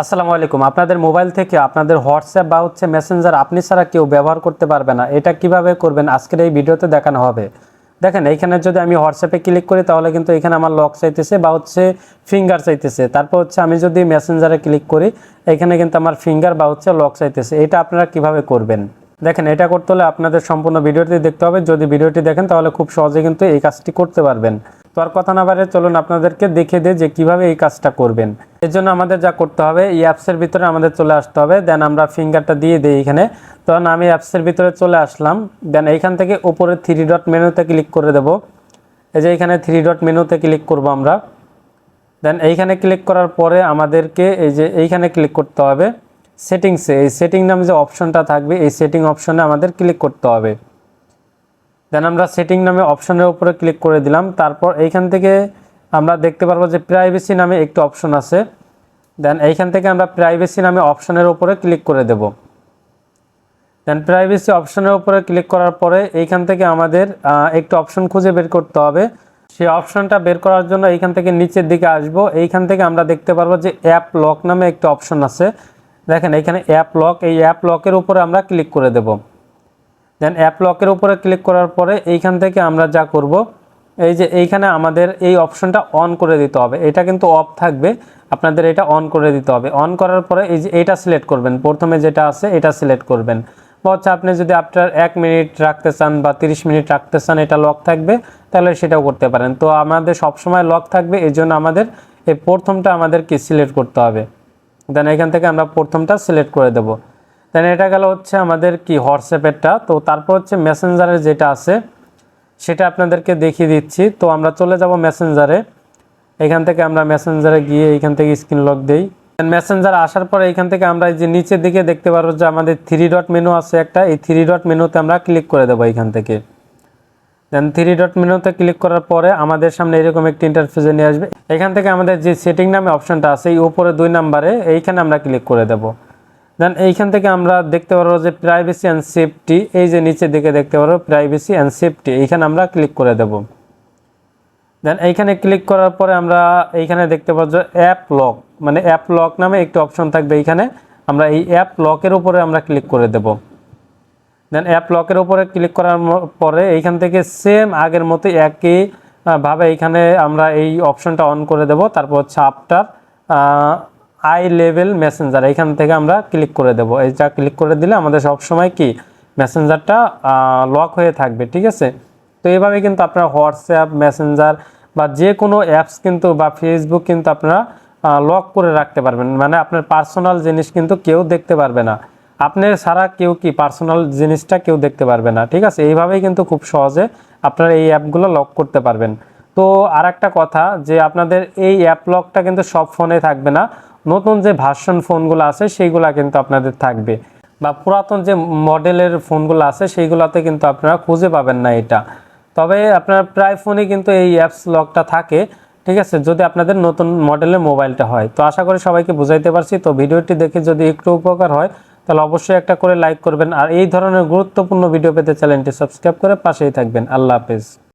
আসসালামু আলাইকুম। আপনাদের মোবাইল থেকে আপনাদের হোয়াটসঅ্যাপ বা হচ্ছে মেসেঞ্জার আপনি ছাড়া কেউ ব্যবহার করতে পারবে না। এটা কীভাবে করবেন? আজকের এই ভিডিওতে দেখানো হবে। দেখেন, এইখানে যদি আমি হোয়াটসঅ্যাপে ক্লিক করি, তাহলে কিন্তু এখানে আমার লক চাইতেছে বা হচ্ছে ফিঙ্গার চাইতেছে। তারপর হচ্ছে আমি যদি মেসেঞ্জারে ক্লিক করি, এখানে কিন্তু আমার ফিঙ্গার বা হচ্ছে লক চাইতেছে। এটা আপনারা কীভাবে করবেন? দেখেন, এটা করতে হলে আপনাদের সম্পূর্ণ ভিডিওটি দেখতে হবে। যদি ভিডিওটি দেখেন, তাহলে খুব সহজে কিন্তু এই কাজটি করতে পারবেন। তো আর কথা না বাড়ে চলুন আপনাদেরকে দেখে দিই যে কীভাবে এই কাজটা করবেন। এর জন্য আমাদের যা করতে হবে, এই অ্যাপসের ভিতরে আমাদের চলে আসতে হবে। দেন আমরা ফিঙ্গারটা দিয়ে দিই এখানে। তখন আমি অ্যাপসের ভিতরে চলে আসলাম। দেন এইখান থেকে উপরে থ্রি ডট মেনুতে ক্লিক করে দেব। এই যে এখানে থ্রি ডট মেনুতে ক্লিক করব আমরা। দেন এইখানে ক্লিক করার পরে আমাদেরকে এই যে এইখানে ক্লিক করতে হবে। সেটিংসে এই সেটিং নামে যে অপশনটা থাকবে, এই সেটিং অপশনে আমাদের ক্লিক করতে হবে। দেন আমরা সেটিং নামে অপশনের উপরে ক্লিক করে দিলাম। তারপর এইখান থেকে আমরা দেখতে পারব যে প্রাইভেসি নামে একটি অপশন আছে। দেন এইখান থেকে আমরা প্রাইভেসি নামে অপশনের উপরে ক্লিক করে দেব। দেন প্রাইভেসি অপশনের উপরে ক্লিক করার পরে এইখান থেকে আমাদের একটু অপশন খুঁজে বের করতে হবে। সেই অপশনটা বের করার জন্য এইখান থেকে নিচের দিকে আসব। এইখান থেকে আমরা দেখতে পারব যে অ্যাপ লক নামে একটি অপশন আছে। দেখেন এখানে অ্যাপ লক এই অ্যাপ লকের উপরে আমরা ক্লিক করে দেব। দেন অ্যাপ লকের উপরে ক্লিক করার পরে এইখান থেকে আমরা যা করব, এই যে এইখানে আমাদের এই অপশনটা অন করে দিতে হবে। এটা কিন্তু অফ থাকবে, আপনাদের এটা অন করে দিতে হবে। অন করার পরে এই যে এটা সিলেক্ট করবেন। প্রথমে যেটা আছে এটা সিলেক্ট করবেন। বা হচ্ছে আপনি যদি আপনার এক মিনিট রাখতে চান বা তিরিশ মিনিট রাখতে চান, এটা লক থাকবে, তাহলে সেটাও করতে পারেন। তো আমাদের সবসময় লক থাকবে, এই জন্য আমাদের এই প্রথমটা আমাদেরকে সিলেক্ট করতে হবে। দেন এখান থেকে আমরা প্রথমটা সিলেক্ট করে দেব। দেন এটা গেল হচ্ছে আমাদের কি হোয়াটসঅ্যাপেরটা তো তারপর হচ্ছে মেসেঞ্জারের যেটা আছে, সেটা আপনাদেরকে দেখিয়ে দিচ্ছি। তো আমরা চলে যাব মেসেঞ্জারে এখান থেকে আমরা মেসেঞ্জারে গিয়ে এখান থেকে স্ক্রিন লক দেই। মেসেঞ্জার আসার পরে এখান থেকে আমরা এই যে নিচের দিকে দেখতে পারব যে আমাদের থ্রি ডট মেনু আছে একটা। এই থ্রি ডট মেনুতে আমরা ক্লিক করে দেবো এখান থেকে। দেন থ্রি ডট মেনুতে ক্লিক করার পরে আমাদের সামনে এরকম একটি ইন্টারফেসে নিয়ে আসবে। এখান থেকে আমাদের যে সেটিং নামে অপশনটা আছে, এই উপরে দুই নাম্বারে এইখানে আমরা ক্লিক করে দেব। দেন এইখান থেকে আমরা দেখতে পারব যে প্রাইভেসি অ্যান্ড সেফটি এই যে নিচের দিকে দেখতে পারব প্রাইভেসি অ্যান্ড সেফটি এইখানে আমরা ক্লিক করে দেব। দেন এইখানে ক্লিক করার পরে আমরা এইখানে দেখতে পাবো যে অ্যাপ লক মানে অ্যাপ লক নামে একটি অপশন থাকবে এইখানে। আমরা এই অ্যাপ লকের উপরে আমরা ক্লিক করে দেব। দেন অ্যাপ লকের উপরে ক্লিক করার পরে এইখান থেকে সেম আগের মতো একই ভাবে এইখানে আমরা এই অপশনটা অন করে দেব। তারপর হচ্ছে আই লেভেল মেসেঞ্জার এখান থেকে আমরা ক্লিক করে দেব। এইটা ক্লিক করে দিলে আমাদের সব সময় কি মেসেঞ্জারটা লক হয়ে থাকবে, ঠিক আছে? তো এইভাবে কিন্তু আপনারা হোয়াটসঅ্যাপ মেসেঞ্জার বা যে কোনো অ্যাপস কিন্তু বা ফেসবুক কিন্তু আপনারা লক করে রাখতে পারবেন। মানে আপনার পার্সোনাল জিনিস কিন্তু কেউ দেখতে পারবে না। আপনার সারা কেউ কি পার্সোনাল জিনিসটা কেউ দেখতে পারবে না, ঠিক আছে? এইভাবেই কিন্তু খুব সহজে আপনারা এই অ্যাপগুলো লক করতে পারবেন। তো আর একটা কথা যে আপনাদের এই অ্যাপ লকটা কিন্তু সব ফোনে থাকবে না। নতুন যে ভার্সন ফোনগুলো আছে, সেইগুলা কিন্তু আপনাদের থাকবে। বা পুরাতন যে মডেলের ফোনগুলো আছে, সেইগুলোতে কিন্তু আপনারা খুঁজে পাবেন না এটা। তবে আপনার প্রায় ফোনে কিন্তু এই অ্যাপস লকটা থাকে, ঠিক আছে? যদি আপনাদের নতুন মডেলের মোবাইলটা হয়। তো আশা করি সবাইকে বুঝাইতে পারছি। তো ভিডিওটি দেখে যদি একটু উপকার হয়, তাহলে অবশ্যই একটা করে লাইক করবেন। আর এই ধরনের গুরুত্বপূর্ণ ভিডিও পেতে চ্যানেলটি সাবস্ক্রাইব করে পাশেই থাকবেন। আল্লাহ হাফেজ।